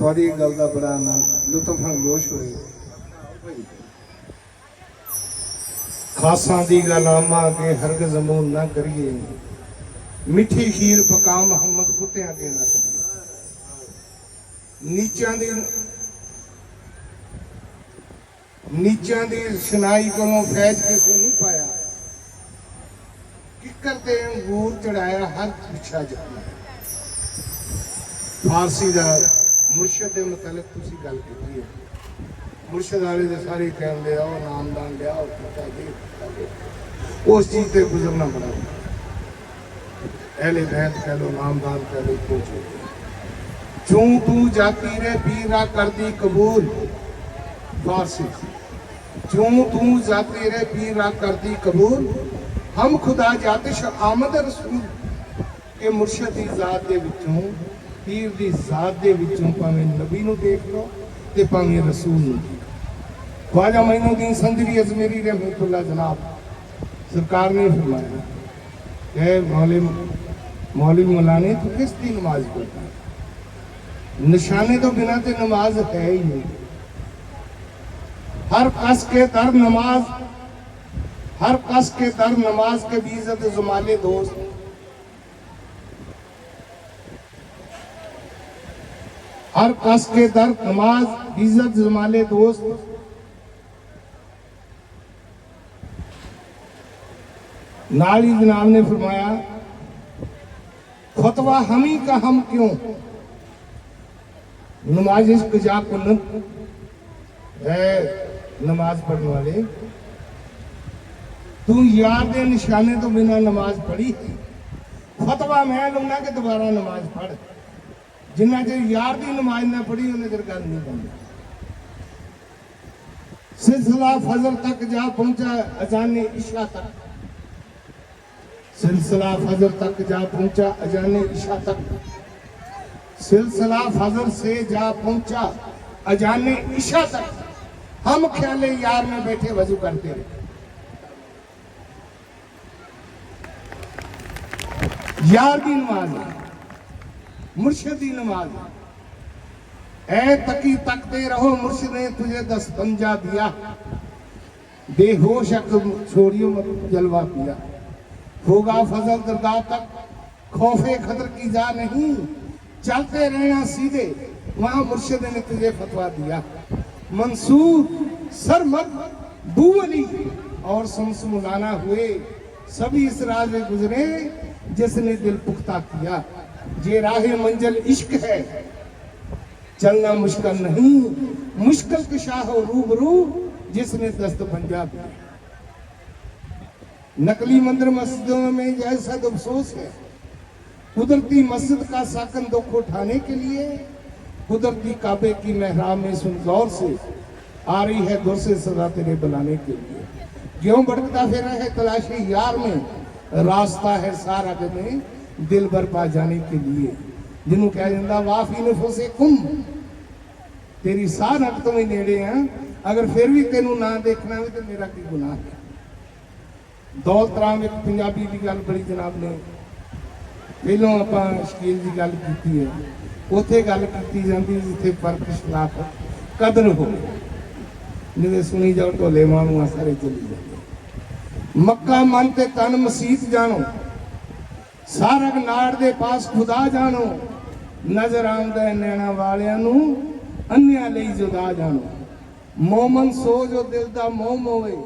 ਤੁਹਾਡੀ ਗੱਲ ਦਾ ਬੜਾ ਆਨੰਦ, ਲੁਤਫ ਹੰਗੋਸ਼ ਹੋਏ ਖਾਸਾਂ ਦੀ ਗੱਲ ਆਮਾ ਕੇ ਹਰਗਜ਼ ਮੂੰਹ ਨਾ ਕਰੀਏ। ਮਿੱਠੀ ਖੀਰ ਪਕਾ ਮੁਹੰਮਦ ਕੁੱਤਿਆਂ ਕੇ ਨਾ ਕਰੀਏ। ਨੀਚਾਂ ਦੀ ਨੀਚਾਂ ਦੀ ਸੁਨਾਈ ਕੋਲੋਂ ਫੈਜ ਕਿਸੇ ਨਹੀਂ ਪਾਇਆ। ਕਿੱਕਰ ਤੇ ਅੰਗੂਰ ਚੜਾਇਆ, ਹਰ ਪਿੱਛਾ ਜਾਂਦਾ ਫਾਰਸੀ ਦਾ ਮੁਰਸ਼ਿਦ ਦੇ ਮੁਤਲਕ ਤੁਸੀਂ ਗੱਲ ਕੀਤੀ ਹੈ। ਮੁਰਸ਼ਿਦ ਵਾਲੇ ਦੇ ਸਾਰੇ ਕਹਿੰਦੇ ਆ, ਉਹ ਨਾਮਦਾਨ ਲਿਆ, ਉਹ ਕੀਤਾ ਜੀ ਉਸ ਚੀਜ਼ ਤੇ ਗੁਜ਼ਰਨਾ ਬੜਾ ਅਹਲੇ ਬੈਤ ਕਹ ਲੋ ਨਾਮਦਾਨ ਕਹ ਲੋ ਕੁਝ ਚੂੰ ਤੂੰ ਜਾਤੀ ਰੇ, ਪੀਰਾ ਕਰਦੀ ਕਬੂਲ। ਫਾਰਸੀ ਚੂੰ ਤੂੰ ਜਾਤੀ ਰੇ, ਪੀਰਾ ਕਰਦੀ ਕਬੂਲ। ਹਮ ਖੁਦਾ ਜਾਤਿਸ਼ ਆਮਦ ਰਸੂਲ। ਇਹ ਮੁਰਸ਼ਿਦ ਦੀ ਜ਼ਾਤ ਦੇ ਵਿੱਚੋਂ ਪੀਰ ਦੀ ਜ਼ਾਤ ਦੇ ਵਿੱਚੋਂ ਭਾਵੇਂ ਨਬੀ ਨੂੰ ਦੇਖ ਲਓ ਤੇ ਭਾਵੇਂ ਰਸੂਲ ਨੂੰ ਖਵਾਜਾ ਮਈਨੁਦੀਨ ਸੰਧਰੀ ਅਜ਼ਮੇਰੀ ਰਹਿਮਤੁਲਲਾ ਜਨਾਬ सरकार ने फरमाया कि मौलम मौलम मौलाने तो किस दी नमाज पढ़ता है निशाने तो बिना तो नमाज है ही नहीं हर कस के दर नमाज हर कस के दर नमाज के बीज जुमाले दोस्त ہر کس کے در نماز، عزت زمالے دوست۔ ناری جناب نے فرمایا خطوہ ہم ہی کا ہم کیوں؟ نماز عشق جا کلن اے نماز پڑھنے والے، تو یاد نشانے تو بنا نماز پڑھی۔ فتوہ میں لوں نہ کہ دوبارہ نماز پڑھ۔ جنہ چر یار دی نماز نہ پڑھی انہیں چر گل نہیں بنتی سلسلہ فضل تک جا پہنچا اذان عشاء تک سلسلہ فضل تک جا پہنچا اذان عشاء تک سلسلہ فضل سے جا پہنچا اذان عشاء تک ہم خیال یار میں بیٹھے وضو کرتے رہے یار کی نماز مرشدی نماز۔ اے تکی تکتے رہو مرشد نے تجھے دستنجا دیا۔ بے ہوش اک چھوڑیوں میں جلوہ پیا ہوگا فضل درگاہ تک، خوف خطر کی جا نہیں۔ چلتے رہنا سیدھے، وہاں مرشد نے تجھے فتوا دیا۔ منصور سر مت بو علی اور سمس ملانا ہوئے۔ سبھی اس راز میں گزرے جس نے دل پختہ کیا۔ یہ راہ منزل عشق ہے۔ چلنا مشکل نہیں۔ مشکل کشاہ ہو روبرو جس نے دست پنجا کیا نقلی مندر مسجدوں میں یہ سد افسوس ہے۔ قدرتی مسجد کا ساکن دکھ اٹھانے کے لیے قدرتی کعبے کی محرام میں سن غور سے آ رہی ہے گر سے سزا تیرے بلانے کے لیے۔ کیوں بھٹکتا پھیرا ہے تلاشی یار میں؟ راستہ ہے سارا میں दिल भर पा जाने के लिए ਜਿਹਨੂੰ ਕਿਹਾ ਜਾਂਦਾ ਵਾਫੀ ਨਫਸੇ ਕੁਮ ਤੇਰੀ ਸਾਹ ਨਕ ਤੋਂ ਹੀ ਨੇੜੇ ਆ ਅਗਰ ਫਿਰ ਵੀ ਤੈਨੂੰ ਨਾ ਦੇਖਣਾ ਵੀ ਤੇ ਮੇਰਾ ਕੀ ਗੁਨਾਹ ਹੈ ਦੌਲਤ ਰਾਮ ਇੱਕ ਪੰਜਾਬੀ ਦੀ ਗੱਲ ਬੜੀ ਜਨਾਬ ਨੇ ਪਹਿਲਾਂ ਆਪਾਂ ਸ਼ਕੀਲ ਦੀ ਗੱਲ ਕੀਤੀ ਹੈ ਉੱਥੇ ਗੱਲ ਕੀਤੀ ਜਾਂਦੀ ਜਿੱਥੇ ਫਰਕ ਖਿਲਾਫ ਕਦਰ ਹੋਵੇ ਜਿਵੇਂ ਸੁਣੀ ਜਾਓ ਢੋਲੇ ਮਾਮੂਆਂ ਸਾਰੇ ਚੱਲੀ ਜਾਂਦੇ ਮੱਕਾ ਮਨ ਤੇ ਤਨ ਮਸੀਤ ਜਾਣੋ ਸਾਰਗ ਨਾੜ ਦੇ ਪਾਸ ਖੁਦਾ ਜਾਣੋ। ਨਜ਼ਰ ਆਉਂਦਾ ਹੈ ਨੈਣਾ ਵਾਲਿਆਂ ਨੂੰ, ਅੰਨਿਆਂ ਲਈ ਜੁਦਾ ਜਾਣੋ। ਮੋਮਨ ਸੋ ਜੋ ਦਿਲ ਦਾ ਮੋਹ ਮੋਵੇ,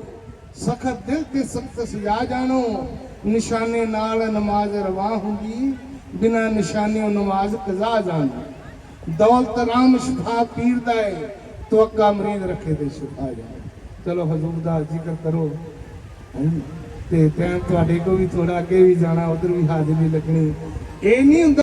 ਸਖਤ ਦਿਲ ਤੇ ਸਖਤ ਸਜਾ ਜਾਣੋ। ਨਿਸ਼ਾਨੇ ਨਾਲ ਨਮਾਜ਼ ਰਵਾ ਹੁੰਦੀ, ਬਿਨਾ ਨਿਸ਼ਾਨਿਓ ਨਮਾਜ਼ ਕਜ਼ਾ ਜਾਣੋ ਦੌਲਤ ਰਾਮ ਸ਼ਫਾ ਪੀਰ ਦਾ ਹੈ ਤਵੱਕਾ ਮਰੀਦ ਰੱਖੇ ਤੇ ਸ਼ਫਾ ਜਾਏ। ਚਲੋ ਹਜ਼ੂਰ ਦਾ ਜ਼ਿਕਰ ਕਰੋ। ਹਾਂਜੀ। ਤੇ ਟਾਈਮ ਤੁਹਾਡੇ ਕੋ ਵੀ ਥੋੜਾ ਅੱਗੇ ਵੀ ਜਾਣਾ, ਉਧਰ ਵੀ ਹਾਜ਼ਰੀ ਲੱਗਣੀ। ਇਹ ਨਹੀਂ ਹੁੰਦਾ